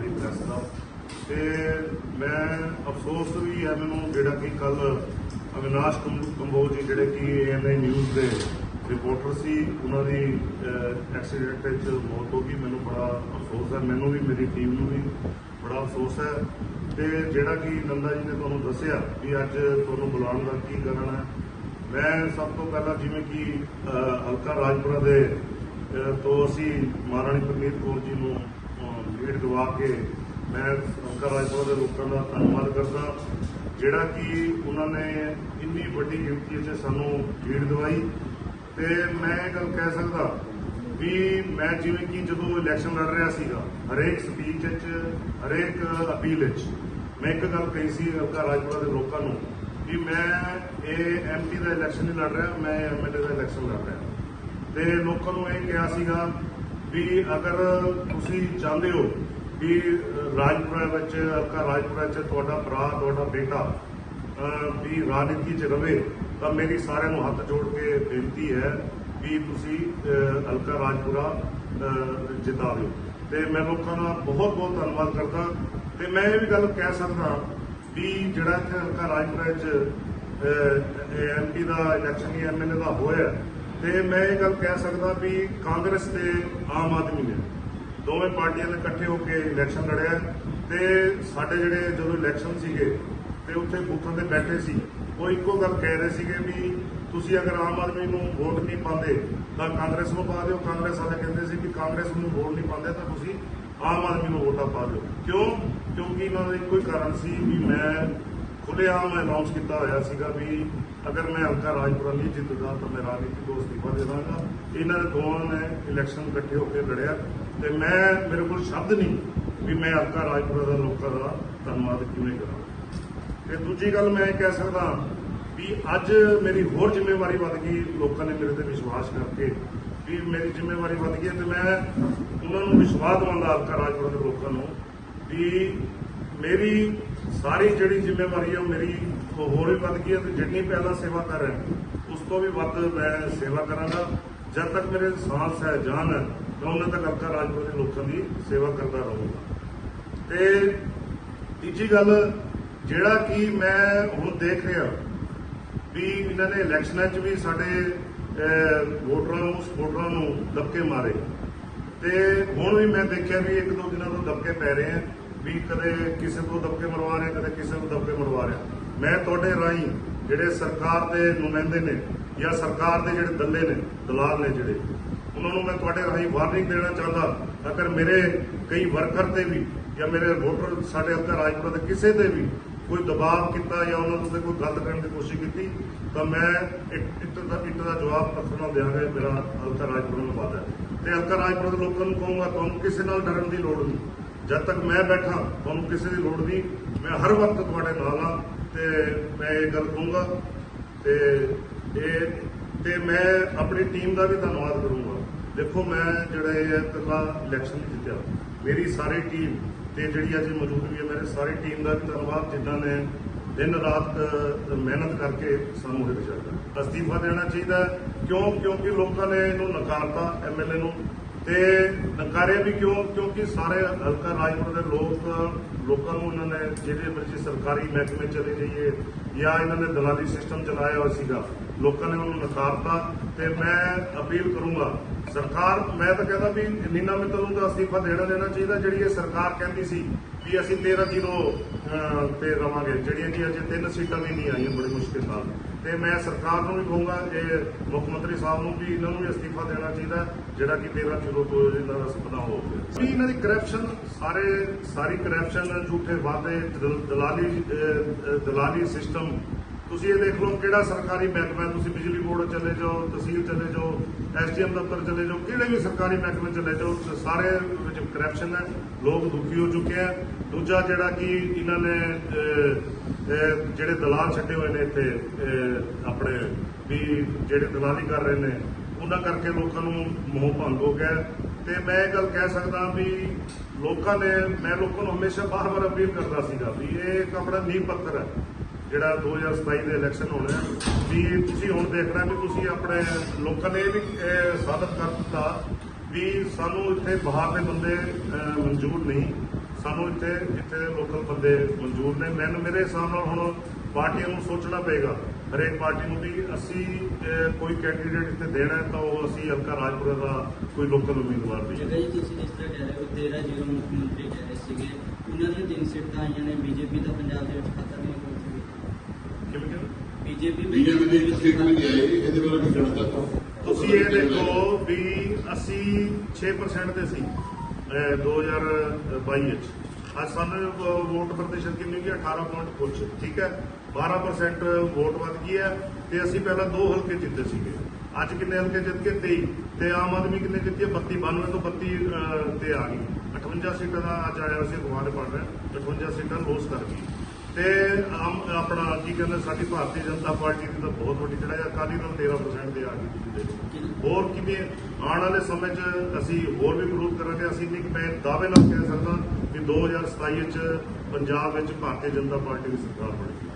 ਸਾਰੀ press ਦਾ। ਤੇ ਮੈਂ ਅਫਸੋਸ ਵੀ ਹੈ ਮੈਨੂੰ ਜਿਹੜਾ ਕਿ ਕੱਲ ਅਵਿਨਾਸ਼ ਕੰਬੋ- ਕੰਬੋਜ ਜੀ ਜਿਹੜੇ ਕਿ ਐਨਆਈ ਨਿਊਜ਼ ਦੇ ਰਿਪੋਰਟਰ ਸੀ, ਉਹਨਾਂ ਦੀ ਐਕਸੀਡੈਂਟ ਵਿੱਚ ਮੌਤ ਹੋ ਗਈ। ਮੈਨੂੰ ਬੜਾ ਅਫਸੋਸ ਹੈ, ਮੈਨੂੰ ਵੀ, ਮੇਰੀ ਟੀਮ ਨੂੰ ਵੀ ਬੜਾ ਅਫਸੋਸ ਹੈ। ਤੇ ਜਿਹੜਾ ਕਿ ਨੰਦਾ ਜੀ ਨੇ ਤੁਹਾਨੂੰ ਦੱਸਿਆ ਵੀ ਅੱਜ ਤੁਹਾਨੂੰ ਬੁਲਾਉਣ ਦਾ ਕੀ ਕਾਰਨ ਹੈ। ਮੈਂ ਸਭ ਤੋਂ ਪਹਿਲਾਂ ਜਿਵੇਂ ਕਿ ਹਲਕਾ ਰਾਜਪੁਰਾ ਦੇ ਤੋਂ ਅਸੀਂ ਮਹਾਰਾਣੀ ਪ੍ਰਨੀਤ ਕੌਰ ਜੀ ਨੂੰ ਲੀਡ ਦਵਾ ਕੇ ਮੈਂ ਹਲਕਾ ਰਾਜਪੁਰਾ ਦੇ ਲੋਕਾਂ ਦਾ ਧੰਨਵਾਦ ਕਰਦਾ। ਜਿਹੜਾ ਕਿ ਉਹਨਾਂ ਨੇ ਇੰਨੀ ਵੱਡੀ ਗਿਣਤੀ ਵਿੱਚ ਸਾਨੂੰ ਲੀਡ ਦਵਾਈ ਤੇ ਮੈਂ ਇਹ ਗੱਲ ਕਹਿ ਸਕਦਾ ਵੀ ਮੈਂ ਜਿਵੇਂ ਕਿ ਜਦੋਂ ਇਲੈਕਸ਼ਨ ਲੜ ਰਿਹਾ ਸੀਗਾ, ਹਰੇਕ ਸਪੀਚ ਵਿੱਚ, ਹਰੇਕ ਅਪੀਲ ਵਿੱਚ ਮੈਂ ਇੱਕ ਗੱਲ ਕਹੀ ਸੀ ਹਲਕਾ ਰਾਜਪੁਰਾ ਦੇ ਲੋਕਾਂ ਨੂੰ ਵੀ ਮੈਂ ਇਹ ਐਮਪੀ ਦਾ ਇਲੈਕਸ਼ਨ ਨਹੀਂ ਲੜ ਰਿਹਾ, ਮੈਂ ਐਮਐਲਏ ਦਾ ਇਲੈਕਸ਼ਨ ਲੜ ਰਿਹਾ। ਤੇ ਲੋਕਾਂ ਨੂੰ ਇਹ ਕਿਹਾ ਸੀਗਾ ਵੀ ਅਗਰ ਤੁਸੀਂ ਚਾਹੁੰਦੇ ਹੋ ਵੀ ਰਾਜਪੁਰਾ ਵਿੱਚ ਹਲਕਾ ਰਾਜਪੁਰਾ ਵਿੱਚ ਤੁਹਾਡਾ ਭਰਾ ਤੁਹਾਡਾ ਬੇਟਾ ਵੀ ਰਾਜਨੀਤੀ 'ਚ ਰਵੇ ਤਾਂ ਮੇਰੀ ਸਾਰਿਆਂ ਨੂੰ ਹੱਥ ਜੋੜ ਕੇ ਬੇਨਤੀ ਹੈ ਵੀ ਤੁਸੀਂ ਅਹ, ਹਲਕਾ ਰਾਜਪੁਰਾ ਜਿਤਾ ਦਿਓ ਤੇ ਮੈਂ ਲੋਕਾਂ ਦਾ ਬਹੁਤ ਬਹੁਤ ਧੰਨਵਾਦ ਕਰਦਾ। ਤੇ ਮੈਂ ਇਹ ਵੀ ਗੱਲ ਕਹਿ ਸਕਦਾ ਵੀ ਜਿਹੜਾ ਇੱਥੇ ਹਲਕਾ ਰਾਜਪੁਰਾ 'ਚ ਐਮਪੀ ਦਾ ਇਲੈਕਸ਼ਨ ਹੀ ਐਮਐਲਏ ਦਾ ਹੋਇਆ ਤੇ ਮੈਂ ਇਹ ਗੱਲ ਕਹਿ ਸਕਦਾ ਵੀ ਕਾਂਗਰਸ ਤੇ ਆਮ ਆਦਮੀ ਨੇ ਦੋਵੇਂ ਪਾਰਟੀਆਂ ਨੇ ਇਕੱਠੇ ਹੋ ਕੇ ਇਲੈਕਸ਼ਨ ਲੜਿਆ ਤੇ ਸਾਡੇ ਜਿਹੜੇ ਜਦੋਂ ਇਲੈਕਸ਼ਨ ਸੀਗੇ ਤੇ ਉੱਥੇ ਬੂਥਾਂ ਤੇ ਬੈਠੇ ਸੀ, ਉਹ ਇੱਕੋ ਗੱਲ ਕਹਿ ਰਹੇ ਸੀਗੇ ਵੀ ਤੁਸੀਂ ਅਗਰ ਆਮ ਆਦਮੀ ਨੂੰ ਵੋਟ ਨਹੀਂ ਪਾਉਂਦੇ ਤਾਂ ਕਾਂਗਰਸ ਨੂੰ ਪਾ ਦਿਓ। ਕਾਂਗਰਸ ਵਾਲੇ ਕਹਿੰਦੇ ਸੀ ਕਿ ਕਾਂਗਰਸ ਨੂੰ ਵੋਟ ਨਹੀਂ ਪਾਉਂਦੇ ਤਾਂ ਤੁਸੀਂ ਆਮ ਆਦਮੀ ਨੂੰ ਵੋਟਾਂ ਪਾ ਦਿਓ। ਕਿਉਂ? ਕਿਉਂਕਿ ਇਹਨਾਂ ਦਾ ਇੱਕੋ ਹੀ ਕਾਰਨ ਸੀ ਵੀ ਮੈਂ ਖੁੱਲ੍ਹੇਆਮ ਅਨਾਉਂਸ ਕੀਤਾ ਹੋਇਆ ਸੀਗਾ ਵੀ ਅਗਰ ਮੈਂ ਹਲਕਾ ਰਾਜਪੁਰਾ ਨਹੀਂ ਜਿੱਤਦਾ ਤਾਂ ਮੈਂ ਰਾਜਨੀਤੀ ਤੋਂ ਅਸਤੀਫਾ ਦੇ ਦਾਂਗਾ। ਇਹਨਾਂ ਦੇ ਦੋਵਾਂ ਨੇ ਇਲੈਕਸ਼ਨ ਇਕੱਠੇ ਹੋ ਕੇ ਲੜਿਆ ਤੇ ਮੈਂ ਮੇਰੇ ਕੋਲ ਸ਼ਬਦ ਨਹੀਂ ਵੀ ਮੈਂ ਹਲਕਾ ਰਾਜਪੁਰਾ ਦਾ ਲੋਕਾਂ ਦਾ ਧੰਨਵਾਦ ਕਿਵੇਂ ਕਰਾਂ। ਤੇ ਦੂਜੀ ਗੱਲ ਮੈਂ ਇਹ ਕਹਿ ਸਕਦਾ ਵੀ ਅੱਜ ਮੇਰੀ ਹੋਰ ਜ਼ਿੰਮੇਵਾਰੀ ਵੱਧ ਗਈ, ਲੋਕਾਂ ਨੇ ਮੇਰੇ ਤੇ ਵਿਸ਼ਵਾਸ ਕਰਕੇ ਵੀ ਮੇਰੀ ਜ਼ਿੰਮੇਵਾਰੀ ਵੱਧ ਗਈ ਹੈ ਤੇ ਮੈਂ ਉਹਨਾਂ ਨੂੰ ਵਿਸ਼ਵਾਸ ਦਿਵਾਉਂਦਾ ਹਲਕਾ ਰਾਜਪੁਰਾ ਦੇ ਲੋਕਾਂ ਨੂੰ ਵੀ ਮੇਰੀ ਸਾਰੀ ਜਿਹੜੀ ਜ਼ਿੰਮੇਵਾਰੀ ਹੈ ਉਹ ਮੇਰੀ ਉਹ ਹੋਰ ਵੀ ਵੱਧ ਗਈ ਹੈ ਤੇ ਜਿੰਨੀ ਪਹਿਲਾਂ ਸੇਵਾ ਕਰ ਰਿਹਾ, ਉਸ ਤੋਂ ਵੀ ਵੱਧ ਮੈਂ ਸੇਵਾ ਕਰਾਂਗਾ। ਜਦ ਤੱਕ ਮੇਰੇ ਸਾਹ ਹੈ ਜਾਨ ਹੈ ਮੈਂ ਉਹਨਾਂ ਤੱਕ ਹਲਕਾ ਰਾਜਪੁਰ ਦੇ ਲੋਕਾਂ ਦੀ ਸੇਵਾ ਕਰਦਾ ਰਹੂੰਗਾ। ਤੇ ਤੀਜੀ ਗੱਲ, ਜਿਹੜਾ ਕਿ ਮੈਂ ਹੁਣ ਦੇਖ ਰਿਹਾ ਵੀ ਇਹਨਾਂ ਨੇ ਇਲੈਕਸ਼ਨਾਂ 'ਚ ਵੀ ਸਾਡੇ ਵੋਟਰਾਂ ਨੂੰ ਸਪੋਰਟਰਾਂ ਨੂੰ ਦਬਕੇ ਮਾਰੇ। ਤੇ ਹੁਣ ਵੀ ਮੈਂ ਦੇਖਿਆ ਵੀ ਇੱਕ ਦੋ ਦਿਨਾਂ ਤੋਂ ਦਬਕੇ ਪੈ ਰਹੇ ਆ। ਵੀ ਕਦੇ ਕਿਸੇ ਤੋਂ ਦਬਕੇ ਮਰਵਾ ਰਿਹਾ, ਕਦੇ ਕਿਸੇ ਨੂੰ ਦਬਕੇ ਮਰਵਾ ਰਿਹਾ। ਮੈਂ ਤੁਹਾਡੇ ਰਾਹੀਂ ਜਿਹੜੇ ਸਰਕਾਰ ਦੇ ਨੁਮਾਇੰਦੇ ਨੇ ਜਾਂ ਸਰਕਾਰ ਦੇ ਜਿਹੜੇ ਦੱਲੇ ਨੇ, ਦਲਾਲ ਨੇ ਜਿਹੜੇ, ਉਹਨਾਂ ਨੂੰ ਮੈਂ ਤੁਹਾਡੇ ਰਾਹੀਂ ਵਾਰਨਿੰਗ ਦੇਣਾ ਚਾਹੁੰਦਾ, ਅਗਰ ਮੇਰੇ ਕਈ ਵਰਕਰ ਤੇ ਵੀ ਜਾਂ ਮੇਰੇ ਵੋਟਰ ਸਾਡੇ ਅੰਦਰ ਰਾਜਪੁਰਾ ਦੇ ਕਿਸੇ ਤੇ ਵੀ ਕੋਈ ਦਬਾਅ ਕੀਤਾ ਜਾਂ ਉਹਨਾਂ ਨੂੰ ਕੋਈ ਗਲਤ ਕਰਨ ਦੀ ਕੋਸ਼ਿਸ਼ ਕੀਤੀ, ਤਾਂ ਮੈਂ ਇੱਟ ਦਾ ਇੱਟ ਦਾ ਜਵਾਬ ਪੱਥਰ ਨਾਲ ਦਿਆਂਗਾ, ਮੇਰਾ ਹਲਕਾ ਰਾਜਪੁਰਾ ਨੂੰ ਵਾਅਦਾ ਹੈ। ਤੇ ਹਲਕਾ ਰਾਜਪੁਰਾ ਦੇ ਲੋਕਾਂ ਨੂੰ ਕਹੂੰਗਾ, ਤੁਹਾਨੂੰ ਕਿਸੇ ਨਾਲ ਡਰਨ ਦੀ ਲੋੜ ਨਹੀਂ। ਜਦ ਤੱਕ ਮੈਂ ਬੈਠਾ, ਤੁਹਾਨੂੰ ਕਿਸੇ ਦੀ ਲੋੜ ਨਹੀਂ, ਮੈਂ ਹਰ ਵਕਤ ਤੁਹਾਡੇ ਨਾਲ ਹਾਂ ਤੇ ਮੈਂ ਇਹ ਗੱਲ ਕਹੂੰਗਾ ਤੇ ਇਹ ਤੇ ਮੈਂ ਆਪਣੀ ਟੀਮ ਦਾ ਵੀ ਧੰਨਵਾਦ ਕਰੂੰਗਾ। ਦੇਖੋ, ਮੈਂ ਜਿਹੜਾ ਇਹ ਇਕੱਲਾ ਇਲੈਕਸ਼ਨ ਜਿੱਤਿਆ। ਮੇਰੀ ਸਾਰੀ ਟੀਮ ਤੇ ਜਿਹੜੀ ਅੱਜ ਮੌਜੂਦ ਵੀ ਹੈ, ਮੇਰੇ ਸਾਰੀ ਟੀਮ ਦਾ ਵੀ ਧੰਨਵਾਦ, ਜਿਨ੍ਹਾਂ ਨੇ ਦਿਨ ਰਾਤ ਮਿਹਨਤ ਕਰਕੇ ਸਾਨੂੰ ਇਹ ਰਿਜ਼ਲਟ ਅਸਤੀਫਾ ਦੇਣਾ ਚਾਹੀਦਾ ਕਿਉਂ? ਕਿਉਂਕਿ ਲੋਕਾਂ ਨੇ ਇਹਨੂੰ ਨਕਾਰਤਾ ਐਮਐਲਏ ਨੂੰ ਤੇ ਨਕਾਰਿਆ ਵੀ ਕਿਉਂ? ਕਿਉਂਕਿ ਸਾਰੇ ਹਲਕਾ ਰਾਜਪੁਰ ਦੇ ਲੋਕ, ਲੋਕਾਂ ਨੂੰ ਇਹਨਾਂ ਨੇ ਜਿਹੜੇ ਮਰਜ਼ੀ ਸਰਕਾਰੀ ਮਹਿਕਮੇ ਚਲੇ ਜਾਈਏ ਜਾਂ ਇਹਨਾਂ ਨੇ ਦਲਾਲੀ ਸਿਸਟਮ ਚਲਾਇਆ ਹੋਇਆ ਸੀਗਾ, ਲੋਕਾਂ ਨੇ ਉਹਨੂੰ ਨਕਾਰਤਾ ਤੇ ਮੈਂ ਅਪੀਲ ਕਰੂੰਗਾ ਸਰਕਾਰ, ਮੈਂ ਤਾਂ ਕਹਿੰਦਾ ਵੀ ਨੀਨਾ ਮਿੱਤਲ ਨੂੰ ਤਾਂ ਅਸਤੀਫਾ ਦੇਣਾ ਦੇਣਾ ਚਾਹੀਦਾ, ਜਿਹੜੀ ਇਹ ਸਰਕਾਰ ਕਹਿੰਦੀ ਸੀ ਵੀ ਅਸੀਂ 13 ਜ਼ੀਰੋ ਤੇ ਰਵਾਂਗੇ ਜਿਹੜੀਆਂ ਕਿ ਅਜੇ ਤਿੰਨ ਸੀਟਾਂ ਵੀ ਨਹੀਂ ਆਈਆਂ ਬੜੀ ਮੁਸ਼ਕਿਲ ਨਾਲ। ਤੇ ਮੈਂ ਸਰਕਾਰ ਨੂੰ ਵੀ ਕਹੂੰਗਾ, ਇਹ ਮੁੱਖ ਮੰਤਰੀ ਸਾਹਿਬ ਨੂੰ ਵੀ ਇਹਨਾਂ ਨੂੰ ਵੀ ਅਸਤੀਫਾ ਦੇਣਾ ਚਾਹੀਦਾ, ਜਿਹੜਾ ਕਿ 13 ਜ਼ੀਰੋ ਤੋਂ ਇਹਨਾਂ ਦਾ ਸੁਪਨਾ ਹੋ ਗਿਆ। ਵੀ ਇਹਨਾਂ ਦੀ ਕਰਪਸ਼ਨ ਸਾਰੇ, ਸਾਰੀ ਕਰਪਸ਼ਨ ਝੂਠੇ ਵਾਅਦੇ, ਦਲ- ਦਲਾਲੀ ਦਲਾਲੀ ਸਿਸਟਮ ਤੁਸੀਂ ਇਹ ਦੇਖ ਲਓ ਕਿਹੜਾ ਸਰਕਾਰੀ ਮਹਿਕਮਾ ਤੁਸੀਂ ਬਿਜਲੀ ਬੋਰਡ ਚਲੇ ਜਾਓ, ਤਹਿਸੀਲ ਚਲੇ ਜਾਓ, ਐਸਡੀਐਮ ਦਫ਼ਤਰ ਚਲੇ ਜਾਓ, ਕਿਹੜੇ ਵੀ ਸਰਕਾਰੀ ਮਹਿਕਮੇ ਚਲੇ ਜਾਓ ਸਾਰੇ ਵਿੱਚ ਕਰਪਸ਼ਨ ਹੈ, ਲੋਕ ਦੁਖੀ ਹੋ ਚੁੱਕੇ ਆ ਦੂਜਾ ਜਿਹੜਾ ਕਿ ਇਹਨਾਂ ਨੇ ਜਿਹੜੇ ਦਲਾਲ ਛੱਡੇ ਹੋਏ ਨੇ ਇੱਥੇ ਆਪਣੇ, ਵੀ ਜਿਹੜੇ ਦਲਾਲੀ ਕਰ ਰਹੇ ਨੇ, ਉਹਨਾਂ ਕਰਕੇ ਲੋਕਾਂ ਨੂੰ ਮੋਹ ਭੰਗ ਹੋ ਗਿਆ ਤੇ ਮੈਂ ਇਹ ਗੱਲ ਕਹਿ ਸਕਦਾ ਵੀ ਲੋਕਾਂ ਨੇ, ਮੈਂ ਲੋਕਾਂ ਨੂੰ ਹਮੇਸ਼ਾ ਬਾਰ-ਬਾਰ ਅਪੀਲ ਕਰਦਾ ਸੀਗਾ ਵੀ ਇਹ ਇੱਕ ਆਪਣਾ ਨੀਂਹ ਪੱਥਰ ਹੈ। ਜਿਹੜਾ 2027 ਦੇ ਇਲੈਕਸ਼ਨ ਹੋਣੇ ਆ, ਵੀ ਤੁਸੀਂ ਹੁਣ ਦੇਖਣਾ ਵੀ ਤੁਸੀਂ ਆਪਣੇ ਲੋਕਾਂ ਨੇ ਇਹ ਵੀ ਸਾਬਤ ਕਰ ਦਿੱਤਾ ਵੀ ਸਾਨੂੰ ਇੱਥੇ ਬਾਹਰ ਦੇ ਬੰਦੇ ਮਨਜ਼ੂਰ ਨਹੀਂ। ਸਾਨੂੰ ਇੱਥੇ ਇੱਥੇ ਲੋਕਲ ਬੰਦੇ ਮਨਜ਼ੂਰ ਨੇ। ਮੈਨੂੰ ਮੇਰੇ ਹਿਸਾਬ ਨਾਲ ਹੁਣ ਪਾਰਟੀਆਂ ਨੂੰ ਸੋਚਣਾ ਪਏਗਾ। ਹਰੇਕ ਪਾਰਟੀ ਨੂੰ ਵੀ ਅਸੀਂ ਕੋਈ ਕੈਂਡੀਡੇਟ ਇੱਥੇ ਦੇਣਾ ਤਾਂ ਉਹ ਅਸੀਂ ਹਲਕਾ ਰਾਜਪੁਰਾ ਦਾ ਕੋਈ ਲੋਕਲ ਉਮੀਦਵਾਰ ਦੀ ਜਗ੍ਹਾ ਤੁਸੀਂ ਜਿਸ ਤਰ੍ਹਾਂ ਕਹਿ ਰਹੇ ਹੋ 13 ਜ਼ਿਲ੍ਹਾ ਮੁੱਖ ਮੰਤਰੀ ਕਹਿ ਰਹੇ ਸੀਗੇ, ਉਹਨਾਂ ਦੀਆਂ ਤਿੰਨ ਸੀਟਾਂ ਆਈਆਂ ਨੇ, ਬੀਜੇਪੀ ਦਾ ਪੰਜਾਬ ਦੇ ਵਿੱਚ ਖਾਤਾ ਨਹੀਂ ਹੋ ਸਕਦੀ ਕਿਵੇਂ ਕਿਵੇਂ ਬੀਜੇਪੀ ਬੀਜੇਪੀ ਦੀ ਇੱਕ ਸੀਟ ਵੀ ਨਹੀਂ ਆਈ ਇਹਦੇ ਬਾਰੇ ਕੀ ਕਹਿਣਾ ਚਾਹਤਾ ਹੋ ਤੁਸੀਂ ਇਹ ਦੇਖੋ ਵੀ ਅਸੀਂ 6% ਤੇ ਸੀ ਅਹ 2022 ਵਿੱਚ। ਅੱਜ ਸਾਨੂੰ ਵੋਟ ਪ੍ਰਤੀਸ਼ਤ ਕਿੰਨੀ ਗਈ? 18 ਪੁਆਇੰਟ ਕੁਛ ਠੀਕ ਹੈ? 12% ਵੋਟ ਵੱਧ ਗਈ ਹੈ ਤੇ ਅਸੀਂ ਪਹਿਲਾਂ ਦੋ ਹਲਕੇ ਜਿੱਤੇ ਸੀਗੇ। ਅੱਜ ਕਿੰਨੇ ਹਲਕੇ ਜਿੱਤ ਕੇ 23 ਤੇ ਆਮ ਆਦਮੀ ਕਿੰਨੇ ਜਿੱਤੀ ਹੈ? 32 92 ਤੋਂ 32 ਅਹ, ਤੇ ਆ ਗਈ। 58 ਸੀਟਾਂ ਦਾ ਅੱਜ ਆਇਆ ਸੀ ਅਖਬਾਰ ਦੇ ਪੜ੍ਹ ਰਹੇ 58 ਸੀਟਾਂ ਲੋਸ ਕਰ ਗਈ ਤੇ ਆਮ ਆਪਣਾ ਕੀ ਕਹਿੰਦੇ ਸਾਡੀ ਭਾਰਤੀ ਜਨਤਾ ਪਾਰਟੀ ਦੀ ਤਾਂ ਬਹੁਤ ਵੱਡੀ ਜਿਹੜਾ ਅਕਾਲੀ ਦਲ 13% ਤੇ ਆ ਗਈ ਦੇਖੋ ਹੋਰ ਕਿਵੇਂ ਆਉਣ ਵਾਲੇ ਸਮੇਂ 'ਚ ਅਸੀਂ ਹੋਰ ਵੀ ਵਿਰੋਧ ਕਰਾਂਗੇ? ਅਸੀਂ ਨਹੀਂ ਕਿ ਮੈਂ ਦਾਅਵੇ ਨਾਲ ਕਹਿ ਸਕਦਾ ਕਿ 2027 ਵਿੱਚ ਪੰਜਾਬ ਵਿੱਚ ਭਾਰਤੀ ਜਨਤਾ ਪਾਰਟੀ ਦੀ ਸਰਕਾਰ ਬਣੇਗੀ